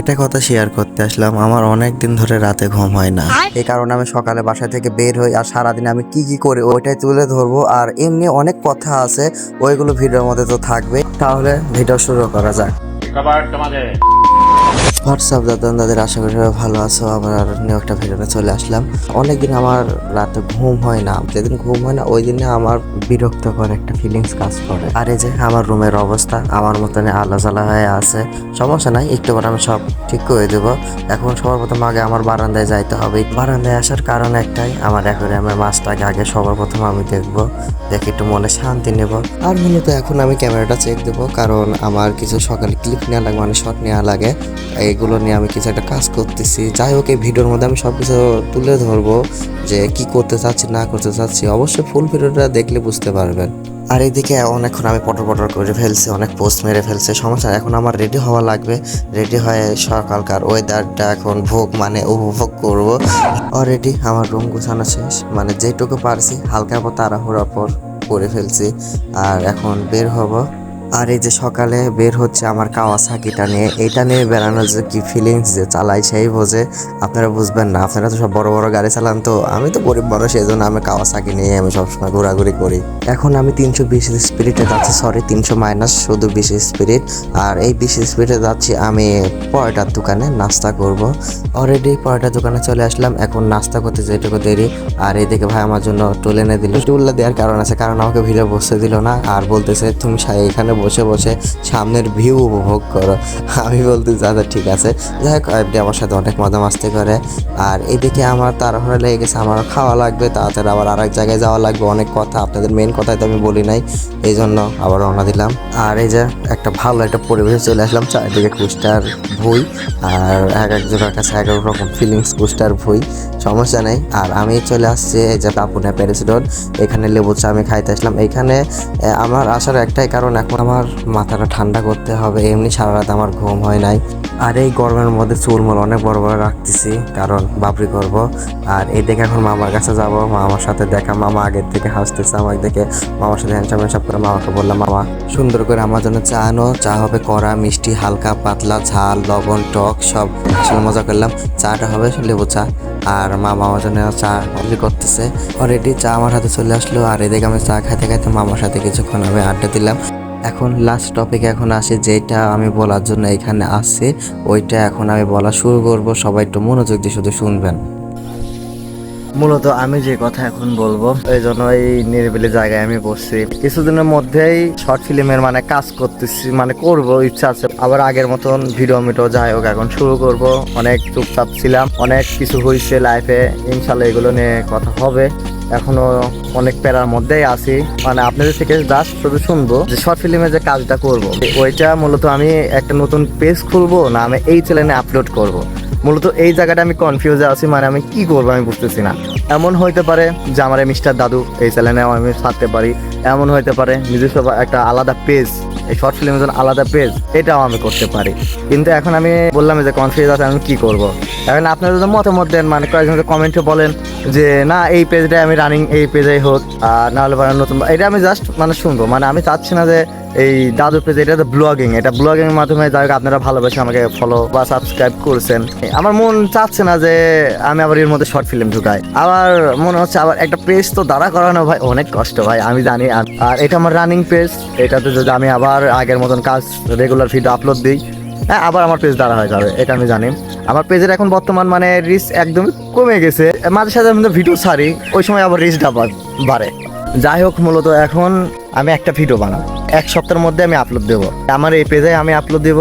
একটা কথা শেয়ার করতে আসলাম আমার অনেক দিন ধরে রাতে ঘুম হয় না। এই কারণে আমি সকালে বাসা থেকে বের হই আর সারাদিন আমি কি কি করি ওইটাই তুলে ধরবো আর এমনি অনেক কথা আছে ওইগুলো ভিডিওর মধ্যে তো থাকবে তাহলে ভিডিও শুরু করা যাক। হোয়াটসঅ্যাপ দাদা? দাদের আশা করি সবাই ভালো আছো। আবার নিউ একটা ভিডিওতে চলে আসলাম। অনেকদিন আমার রাতে ঘুম হয় না। যেদিন ঘুম হয় না, ওই দিনে আমার বিরক্তকর একটা ফিলিংস কাজ করে। আর এই যে আমার রুমের অবস্থা, আমার মতন আলো জ্বালা হয়ে আছে। সমস্যা নাই, একটু পর আমি সব ঠিক করে দেবো। এখন সবার প্রথম আগে আমার বারান্দায় যাইতে হবে। বারান্দায় আসার কারণ একটাই, আমার অ্যাকোয়ারিয়ামের মাছটাকে আগে সবার প্রথম আমি দেখব। দেখে একটু মনে শান্তি নেব। আর মূলত এখন আমি ক্যামেরাটা চেক দেবো, কারণ আমার কিছু সকালে ক্লিপ নেওয়া লাগে মানে শট নেওয়া লাগে। এগুলো নিয়ে আমি কিছু একটা কাজ করতেছি। যাই হোক, এই ভিডিওর মধ্যে আমি সব কিছু তুলে ধরবো যে কি করতে চাচ্ছি, না করতে চাচ্ছি। অবশ্যই ফুল ভিডিওটা দেখলে বুঝতে পারবেন। আর এইদিকে অনেকক্ষণ আমি পটর পটর করে ফেলছি, অনেক পোস্ট মেরে ফেলছে। সমস্যা এখন আমার রেডি হওয়া লাগবে। রেডি হয়ে সকালকার ওয়েদারটা এখন ভোগ মানে উপভোগ করব। অলরেডি আমার রুম গোছানো শেষ। মানে যেটুকু পারছি, হালকা পর তাড়াহুড়া পর করে ফেলছি। আর এখন বের হব। আর এই যে সকালে বের হচ্ছে আমার কাওয়াসাকিটা নিয়ে এটা নিয়ে বেড়ানোর যে কি ফিলিংস যে চালাই সেই বোঝে। আপনারা বুঝবেন না, আপনারা তো সব বড় বড় গাড়ি চালান, তো আমি তো গরিব মানুষ এই জন্য আমি কাওয়াসাকি নিয়ে আমি সবসময় ঘোরাঘুরি করি। এখন আমি তিনশো বিশ স্পিরিটে যাচ্ছি সরি তিনশো মাইনাস শুধু বিশ স্পিরিট আর এই বিশ স্পিরিটে যাচ্ছি, আমি পরোটার দোকানে নাস্তা করব। অলরেডি পরোটার দোকানে চলে আসলাম, এখন নাস্তা করতে যেটুকু দেরি। আর এদিকে ভাই আমার জন্য টুল এনে দিল। টুলটা দেওয়ার কারণ আছে, কারণ আমাকে ভিড়ে বসতে দিল না, আর বলতেছে, তুমি এখানে বসে বসে সামনের ভিউ উপভোগ করো। আমি বলতে আচ্ছা ঠিক আছে। যাই হোক এমনি আমার সাথে অনেক মজা মাস্তি করে। আর এদিকে আমার তাড়াহুড়া লেগে গেছে, আমার খাওয়া লাগবে, তাড়াতাড়ি আবার আরেক জায়গায় যাওয়া লাগবে। অনেক কথা, আপনাদের মেন কথাই তো আমি বলি নাই। এই জন্য আবার রওনা দিলাম। আর এই যে একটা ভালো একটা পরিবেশে চলে আসলাম, চারিদিকে কুষ্টার ভুই। আর এক একজনের কাছে এক এক রকম ফিলিংস কুষ্টার ভুই। সমস্যা নেই। আর আমি চলে আসছি এই যে পাপুনা প্যারিস রোড এখানে লেবু চা আমি খাইতে আসলাম। এখানে আমার আসার একটাই কারণ এখন আমার মাথাটা ঠান্ডা করতে হবে, এমনি সারা রাত আমার ঘুম হয় নাই। আর এই গরমের মধ্যে চুলমুল অনেক বড় বড় রাখতেছি, কারণ বাপরি করব আর এই দেখে এখন মামার কাছে যাব, মামার সাথে দেখা, মামা আগের থেকে হাসতেছে আমাকে দেখে। মামার সাথে হ্যান্ডসাপ হ্যান্ডসাপ করে মামাকে বললাম, মামা, সুন্দর করে আমার জন্য চা আনো, চা হবে কড়া, মিষ্টি, হালকা, পাতলা, ঝাল, লবণ, টক, সব আসলে মজা করলাম। চাটা হবে লেবু চা। আর মামা আমার জন্য চা অর্ডার করতেছে। অলরেডি চা আমার হাতে চলে আসলো, আর এদিকে আমি চা খাইতে খাইতে মামার সাথে কিছুক্ষণ আমি আড্ডা দিলাম। এখন লাস্ট টপিক এখন আসে যেটা আমি বলার জন্য এখানে আসছে, ওইটা এখন আমি বলা শুরু করব। সবাই একটু মনোযোগ দিয়ে শুধু শুনবেন। মূলত আমি যে কথা এখন বলব, এই জন্য এই নিরিবিলি জায়গায় আমি বসছি। কিছুদিনের মধ্যেই শর্ট ফিল্মের মানে কাজ করতেছি মানে করব, ইচ্ছা আছে। আবার আগের মতন ভিডিও মিডিও যাই হোক, এখন শুরু করব। অনেক চুপচাপ ছিলাম, অনেক কিছু হয়েছে লাইফে ইনশাল্লাহ এগুলো নিয়ে কথা হবে। এখনও অনেক প্যারার মধ্যেই আছি। মানে আপনাদের থেকে জাস্ট শুধু শুনব যে শর্ট ফিল্মে যে কাজটা করব। ওইটা মূলত আমি একটা নতুন পেজ খুলবো, না আমি এই চ্যানেলে আপলোড করব। মূলত এই জায়গাটা আমি কনফিউজে আছি মানে আমি কি করব আমি বুঝতেছি না। এমন হইতে পারে যে আমার মিস্টার দাদু এই চ্যানেলে আমি ছাড়তে পারি। এমন হইতে পারে নিজস্ব একটা আলাদা পেজ এই শর্ট ফিল্মের জন্য আলাদা পেজ এটাও আমি করতে পারি। কিন্তু এখন আমি বললাম যে কনফিউজ আছে, আমি কি করব? এখন আপনারা যদি মতামত দেন মানে কয়েকজন কমেন্টে বলেন। যে, না, এই পেজটাই আমি রানিং এই পেজেই হোক, আর না হলে পরে নতুন এটা আমি জাস্ট মানে শুনব। মানে আমি চাচ্ছি না যে, এই দাদু পেজ এটা তো ব্লগিং এটা ব্লগিং এর মাধ্যমে যাই আপনারা ভালোবেসে আমাকে ফলো বা সাবস্ক্রাইব করছেন। আমার মন চাচ্ছে না যে, আমি আবার এর মধ্যে শর্ট ফিল্ম ঢুকাই। আবার মনে হচ্ছে আবার একটা পেজ তো দাঁড়া করানো, ভাই, অনেক কষ্ট, ভাই, আমি জানি। আর এটা আমার রানিং পেজ এটাতে যদি আমি আবার আগের মতন কাজ রেগুলার ভিডিও আপলোড দিই হ্যাঁ আবার আমার পেজ দাঁড়া হয়ে যাবে, এটা আমি জানি। আমার পেজের এখন বর্তমান মানে রিচ একদমই কমে গেছে। মাঝে সাঝে আমি ভিডিও ছাড়ি, ওই সময় আবার রিচটা বাড়ে। যাই হোক, মূলত এখন আমি একটা ভিডিও বানাবো। এক সপ্তাহের মধ্যে আমি আপলোড দেবো। আমার এই পেজে আমি আপলোড দেব।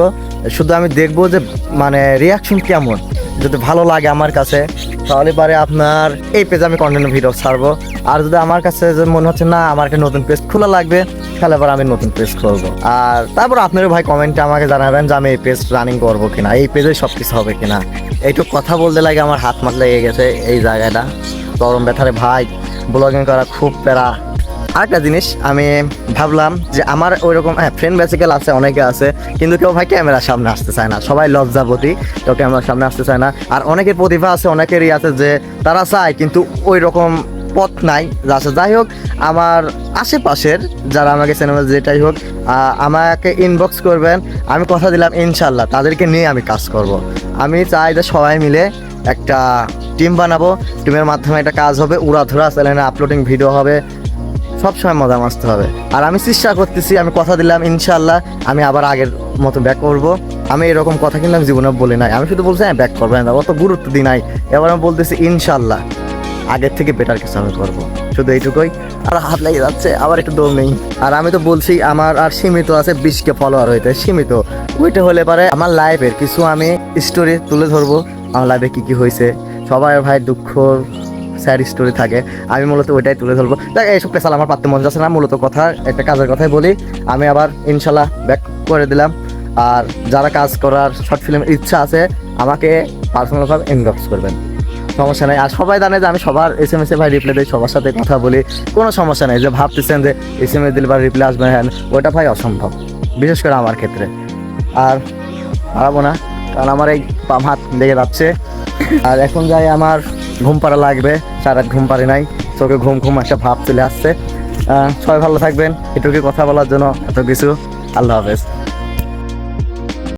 শুধু আমি দেখব যে মানে রিয়াকশন কেমন। যদি ভালো লাগে আমার কাছে, তাহলে পারে আপনার এই পেজে আমি কন্টেন্ট ভিডিও ছাড়বো। আর যদি আমার কাছে মনে হচ্ছে, না, আমার একটা নতুন পেজ খোলা লাগবে তাহলে এবার আমি নতুন পেজ খুলবো। আর তারপর আপনারা ভাই কমেন্টে আমাকে জানাবেন যে আমি এই পেজ রানিং করব কিনা, এই পেজে সব কিছু হবে কিনা। এইটুকু কথা বলতে লাগে, আমার হাত মাত লেগে গেছে এই জায়গাটা। গরম ব্যথারে ভাই ব্লগিং করা খুব প্যারা। আরেকটা জিনিস, আমি ভাবলাম যে আমার ওই রকম হ্যাঁ ফ্রেন্ড বেসিক্যাল আছে, অনেকে আছে, কিন্তু কেউ ভাই ক্যামেরার সামনে আসতে চায় না। সবাই লজ্জাপতি কেউ ক্যামেরার সামনে আসতে চায় না। আর অনেকের প্রতিভা আছে, অনেকেরই আছে যে তারা চায়, কিন্তু ওই রকম পথ নাই আচ্ছা যাই হোক, আমার আশেপাশের যারা আমাকে সিনেমা যেটাই হোক আমাকে ইনবক্স করবেন, আমি কথা দিলাম ইনশাল্লাহ তাদেরকে নিয়ে আমি কাজ করব। আমি চাই যে সবাই মিলে একটা টিম বানাবো টিমের মাধ্যমে একটা কাজ হবে, উড়াধুরা চ্যানেলে আপলোডিং ভিডিও হবে, সবসময় মজা মাসতে হবে। আর আমি চেষ্টা করতেছি, আমি কথা দিলাম ইনশাল্লাহ আমি আবার আগের মতো ব্যাক করব। আমি এরকম কথা কিন্তু আমি জীবনে বলি নাই, আমি শুধু বলছি হ্যাঁ ব্যাক করব না অত গুরুত্ব দিই নাই। এবার আমি বলতেছি ইনশাল্লাহ আগের থেকে বেটার কিছু আমি করব। শুধু এইটুকুই। আর হাত লেগে যাচ্ছে, আবার একটু দম নেই। আর আমি তো বলছি, আমার আর সীমিত আছে বিশকে ফলোয়ার হইতে, সীমিত। ওইটা হলে পারে আমার লাইফের কিছু আমি স্টোরি তুলে ধরবো, আমার লাইফে কী কী হয়েছে সবাই ভাই দুঃখ স্যাড স্টোরি থাকে। আমি মূলত ওইটাই তুলে ধরবো। দেখ, এইসব পেশাল আমার পারতে মন যাচ্ছে না, মূলত কথা, একটা কাজের কথাই বলি। আমি আবার ইনশাল্লাহ ব্যাক করে দিলাম। আর যারা কাজ করার শর্ট ফিল্মের ইচ্ছা আছে, আমাকে পার্সোনালভাবে ইনবক্স করবেন। সমস্যা নেই। আর সবাই জানে যে আমি সবার এস এম এস এ ভাই রিপ্লাই দিই, সবার সাথে কথা বলি, কোনো সমস্যা নেই। যে ভাবতেছেন যে এস এম এস দিলে বা রিপ্লাই আসবে হ্যাঁ ওটা ভাই অসম্ভব। বিশেষ করে আমার ক্ষেত্রে। আর পারাবো না, কারণ আমার এই বাম হাত লেগে যাচ্ছে। আর এখন যাই আমার ঘুম পাড়া লাগবে সারা ঘুম পারি নাই, চোখে ঘুম ঘুম একটা ভাব চলে আসছে। সবাই ভালো থাকবেন, এটুকু কথা বলার জন্য এত কিছু। আল্লাহ হাফেজ।